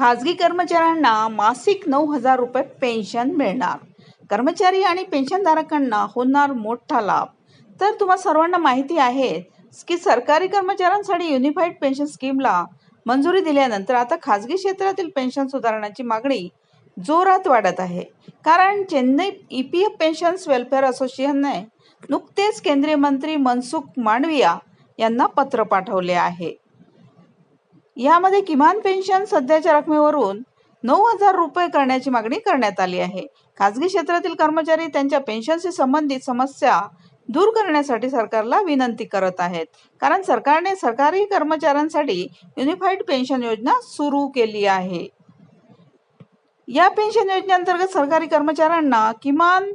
खाजगी कर्मचाऱ्यांना मासिक नऊ हजार रुपये पेन्शन मिळणार. कर्मचारी आणि पेन्शनधारकांना होणार मोठा लाभ. तर तुम्हा सर्वांना माहिती आहे की सरकारी कर्मचाऱ्यांसाठी युनिफाईड पेन्शन स्कीमला मंजुरी दिल्यानंतर आता खाजगी क्षेत्रातील पेन्शन सुधारण्याची मागणी जोरात वाढत आहे. कारण Chennai E P F pensions welfare असोसिएशनने नुकतेच केंद्रीय मंत्री मनसुख मांडविया यांना पत्र पाठवले आहे. यामध्ये किमान पेन्शन सध्याच्या रकमेवरून नऊ हजार रुपये करण्याची मागणी करण्यात आली आहे. खाजगी क्षेत्रातील कर्मचारी त्यांच्या पेन्शनशी संबंधित समस्या दूर करण्यासाठी सरकारला विनंती करत आहेत. कारण सरकारने सरकारी कर्मचाऱ्यांसाठी युनिफाईड पेन्शन योजना सुरू केली आहे. या पेन्शन योजनेअंतर्गत सरकारी कर्मचाऱ्यांना किमान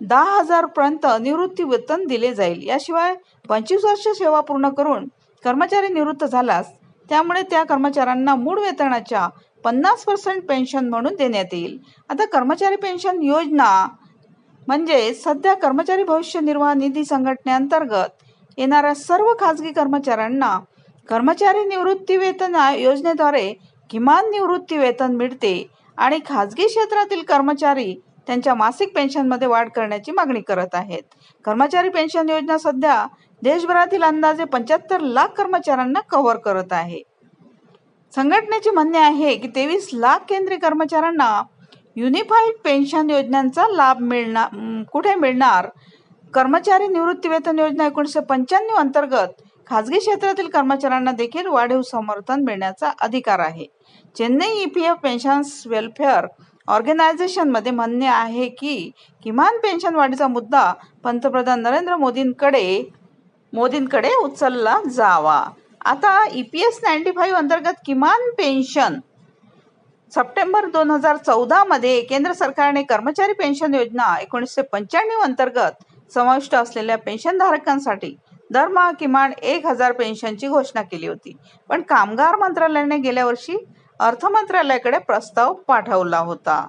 दहा हजार पर्यंत निवृत्ती वेतन दिले जाईल. याशिवाय पंचवीस वर्ष सेवा पूर्ण करून कर्मचारी निवृत्त झाल्यास त्यामुळे त्या कर्मचाऱ्यांना मूळ वेतनाच्या पन्नास पर्सेंट पेन्शन म्हणून देण्यात येईल. आता कर्मचारी पेन्शन योजना म्हणजे सध्या कर्मचारी भविष्य निर्वाह निधी संघटनेअंतर्गत येणाऱ्या सर्व खाजगी कर्मचाऱ्यांना कर्मचारी निवृत्ती वेतन योजनेद्वारे किमान निवृत्ती वेतन मिळते आणि खाजगी क्षेत्रातील कर्मचारी त्यांच्या मासिक पेन्शनमध्ये वाढ करण्याची मागणी करत आहेत. कर्मचारी पेन्शन योजना सध्या देशभरातील अंदाजे पंच्याहत्तर लाख कर्मचाऱ्यांना कव्हर करत आहे. संघटनेचे म्हणणे आहे की तेवीस लाख केंद्रीय कर्मचाऱ्यांना युनिफाईड पेन्शन योजनांचा लाभ मिळणार कुठे मिळणार? कर्मचारी निवृत्ती वेतन योजना एकोणीसशे पंच्याण्णव अंतर्गत खाजगी क्षेत्रातील कर्मचाऱ्यांना देखील वाढीव समर्थन मिळण्याचा अधिकार आहे. Chennai E P F pensions welfare ऑर्गनायझेशनमध्ये म्हणणे आहे की किमान पेन्शन वाढीचा मुद्दा पंतप्रधान नरेंद्र मोदींकडे मोदींकडे उचलला जावा. आता E P S ninety five अंतर्गत किमान पेन्शन सप्टेंबर दोन हजार चौदामध्ये केंद्र सरकारने कर्मचारी पेन्शन योजना एकोणीसशे पंच्याण्णव अंतर्गत समाविष्ट असलेल्या पेन्शनधारकांसाठी दरमहा किमान एक हजार पेन्शनची घोषणा केली होती. पण कामगार मंत्रालयाने गेल्या वर्षी अर्थमंत्रालयाकडे प्रस्ताव पाठवला होता.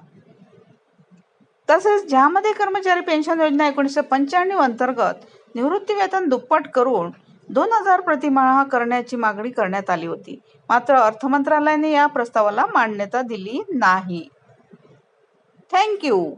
तसेच ज्यामध्ये कर्मचारी पेन्शन योजना एकोणीसशे पंच्याण्णव अंतर्गत निवृत्ती वेतन दुप्पट करून दोन हजार प्रतिमाह करण्याची मागणी करण्यात आली होती. मात्र अर्थमंत्रालयाने या प्रस्तावाला मान्यता दिली नाही. थँक्यू